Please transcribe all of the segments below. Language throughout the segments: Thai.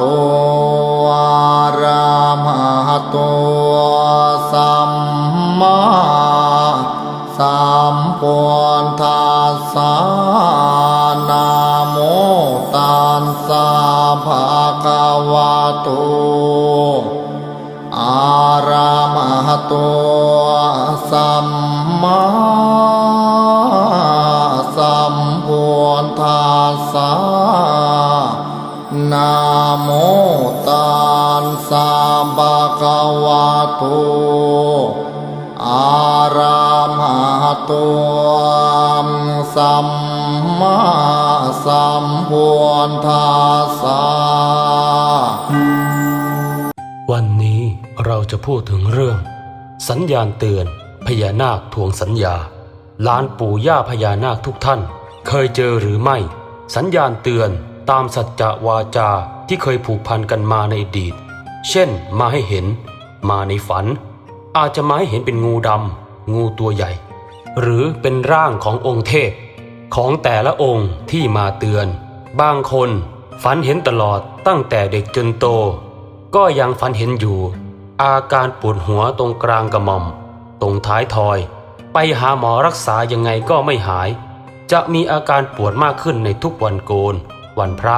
โตอะระหะโตสัมมาสัมพุทธัสสะนะโมตัสสะภะคะวะโตอาระมหะโตสัมมา ภะคะวะโตอาระมหะโตสัมมาสัมพุทธัสสะวันนี้เราจะพูดถึงเรื่อง สัญญาณเตือนพญานาคทวงสัญญาล้านปู่ย่าพญานาคทุกท่าน เคยเจอหรือไม่ สัญญาณเตือนตามสัจจะวาจาที่เคยผูกพันกันมาในอดีต เช่น มาให้เห็น มาในฝัน อาจจะมาให้เห็นเป็นงูดำงูตัวใหญ่ หรือเป็นร่างขององค์เทพ ของแต่ละองค์ที่มาเตือน บางคนฝันเห็นตลอดตั้งแต่เด็กจนโต ก็ยังฝันเห็นอยู่ อาการปวดหัวตรงกลางกระหม่อม ตรงท้ายทอย ไปหาหมอรักษายังไงก็ไม่หาย จะมีอาการปวดมากขึ้นในทุกวันโกน วันพระ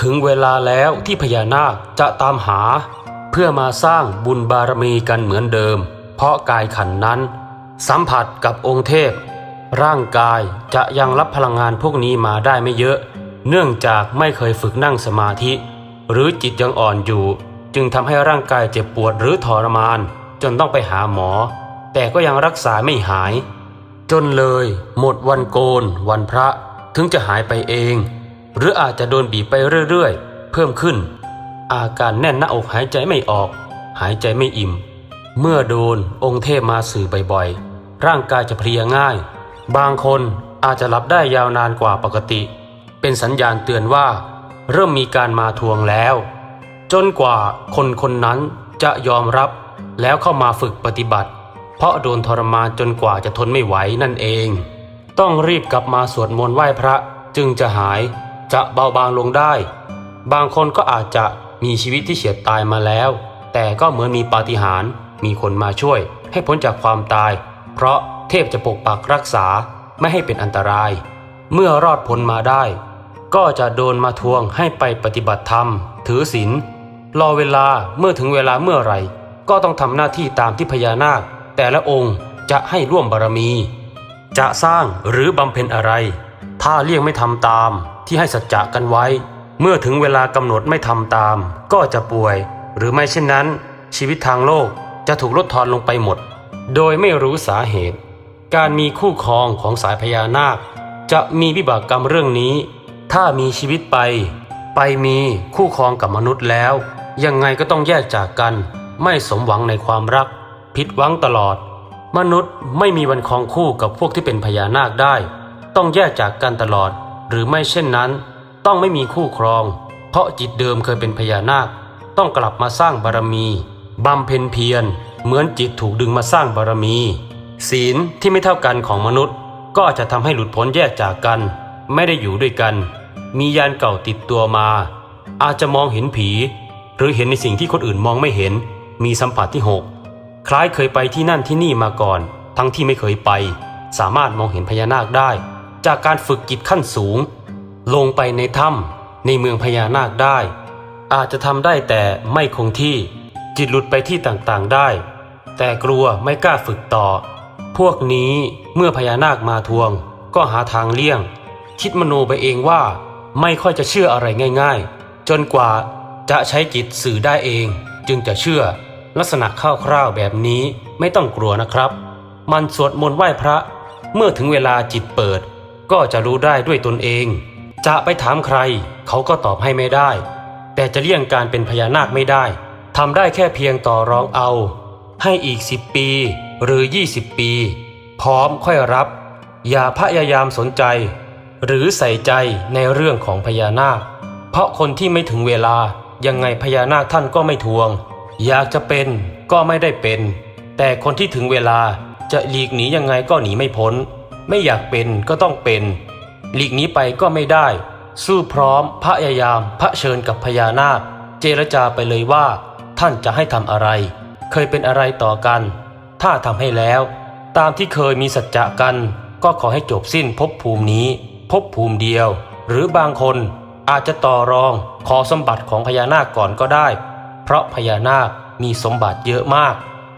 ถึงเวลาแล้วที่พญานาคจะตามหา เพื่อมาสร้างบุญบารมีกันเหมือนเดิม เพราะกายขันนั้น สัมผัสกับองค์เทพ ร่างกายจะยังรับพลังงานพวกนี้มาได้ไม่เยอะ เนื่องจากไม่เคยฝึกนั่งสมาธิ หรือจิตยังอ่อนอยู่ จึงทำให้ร่างกายเจ็บปวดหรือทรมาน จนต้องไปหาหมอ แต่ก็ยังรักษาไม่หาย จนเลย หมดวันโกน วันพระถึงจะหายไปเอง หรืออาจจะโดนบีบไปเรื่อยๆ เพิ่มขึ้น อาการแน่นหน้าอกหายใจไม่ออก หายใจไม่อิ่ม เมื่อโดนองค์เทพมาสื่อบ่อยๆ ร่างกายจะเพลียง่าย บางคนอาจจะหลับได้ยาวนานกว่าปกติ เป็นสัญญาณเตือนว่า เริ่มมีการมาทวงแล้ว จนกว่าคนคนนั้นจะยอมรับแล้วเข้ามาฝึกปฏิบัติ เพราะโดนทรมานจนกว่าจะทนไม่ไหวนั่นเอง ต้องรีบกลับมาสวดมนต์ไหว้พระจึงจะหาย จะเบาบางลงได้ บางคนก็อาจจะมีชีวิตที่เฉียดตายมาแล้ว แต่ก็เหมือนมีปาฏิหาริย์มีคนมาช่วย ให้พ้นจากความตาย เพราะเทพจะปกปักรักษาไม่ให้เป็นอันตราย เมื่อรอดพ้นมาได้ ก็จะโดนมาทวงให้ไปปฏิบัติธรรม ถือศีลรอเวลาเมื่อถึงเวลาเมื่อไหร่ ก็ต้องทำหน้าที่ตามที่พญานาค แต่ละองค์จะให้ร่วมบารมี จะสร้างหรือบำเพ็ญอะไร ถ้าเลี่ยงไม่ทำตาม ที่ให้สัจจะกันไว้ เมื่อถึงเวลากำหนดไม่ทำตาม ก็จะป่วย หรือไม่เช่นนั้น ชีวิตทางโลกจะถูกลดทอนลงไปหมด โดยไม่รู้สาเหตุ การมีคู่ครองของสายพญานาค จะมีวิบากกรรมเรื่องนี้ ถ้ามีชีวิตไป ไปมีคู่ครองกับมนุษย์แล้ว ยังไงก็ต้องแยกจากกัน ไม่สมหวังในความรัก ผิดหวังตลอด มนุษย์ไม่มีวันครองคู่กับพวกที่เป็นพญานาคได้ ต้องแยกจากกันตลอด หรือไม่เช่นนั้น ต้องไม่มีคู่ครอง เพราะจิตเดิมเคยเป็นพญานาค ต้องกลับมาสร้างบารมีบำเพ็ญเพียร เหมือนจิตถูกดึงมาสร้างบารมี ศีลที่ไม่เท่ากันของมนุษย์ ก็จะทำให้หลุดพ้นแยกจากกัน ไม่ได้อยู่ด้วยกัน มียานเก่าติดตัวมา อาจจะมองเห็นผี หรือเห็นในสิ่งที่คนอื่นมองไม่เห็น มีสัมผัสที่หกคล้ายเคยไปที่นั่นที่นี่มาก่อน ทั้งที่ไม่เคยไป สามารถมองเห็นพญานาคได้ จากการฝึกจิตขั้นสูง ลงไปในถ้ำในเมืองพญานาคได้ อาจจะทำได้แต่ไม่คงที่ จิตหลุดไปที่ต่างๆได้ แต่กลัวไม่กล้าฝึกต่อ พวกนี้เมื่อพญานาคมาทวง ก็หาทางเลี่ยง คิดมโนไปเองว่าไม่ค่อยจะเชื่ออะไรง่าย ๆ จนกว่าจะใช้จิตสื่อได้เอง จึงจะเชื่อลักษณะคร่าวๆแบบนี้ไม่ต้องกลัวนะครับ มันสวดมนต์ไหว้พระ เมื่อถึงเวลาจิตเปิด ก็จะรู้ได้ด้วยตนเอง จะไปถามใคร เขาก็ตอบให้ไม่ได้ แต่จะเลี่ยงการเป็นพญานาคไม่ได้ทำได้แค่เพียงต่อรองเอา ให้อีก 10 ปี หรือ 20 ปี พร้อมค่อยรับ อย่าพยายามสนใจ หรือใส่ใจในเรื่องของพญานาค เพราะคนที่ไม่ถึงเวลายังไงพญานาคท่านก็ไม่ทวง อยากจะเป็นก็ไม่ได้เป็น แต่คนที่ถึงเวลาจะหลีกหนียังไงก็หนีไม่พ้น ไม่อยากเป็นก็ต้องเป็น หลีกนี้ไปก็ไม่ได้ สู้พร้อมพยายามพระเผชิญกับพญานาค เจรจาไปเลยว่า ท่านจะให้ทำอะไร เคยเป็นอะไรต่อกัน ถ้าทำให้แล้ว ตามที่เคยมีสัจจะกัน ก็ขอให้จบสิ้นภพภูมินี้ภพภูมิเดียว หรือบางคนอาจจะต่อรองขอสมบัติของพญานาคก่อนก็ได้ เพราะพญานาคมีสมบัติเยอะมาก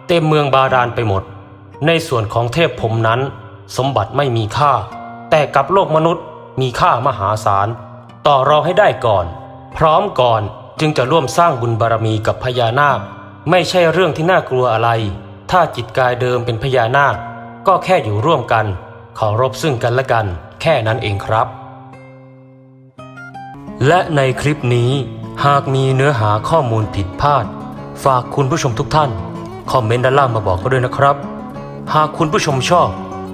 เต็มเมืองบาดาลไปหมด ในส่วนของเทพพรหมนั้น สมบัติไม่มีค่า แต่กับโลกมนุษย์มีค่ามหาศาล ต่อรองให้ได้ก่อน พร้อมก่อนจึงจะร่วมสร้างบุญบารมีกับพญานาค ไม่ใช่เรื่องที่น่ากลัวอะไร ถ้าจิตกายเดิมเป็นพญานาค ก็แค่อยู่ร่วมกันเคารพซึ่งกันและกัน แค่นั้นเองครับ และในคลิปนี้หากมีเนื้อหาข้อมูลผิดพลาด ฝากคุณผู้ชมทุกท่าน คอมเมนต์ด้านล่างมาบอกก็ด้วยนะครับ หากคุณผู้ชมชอบ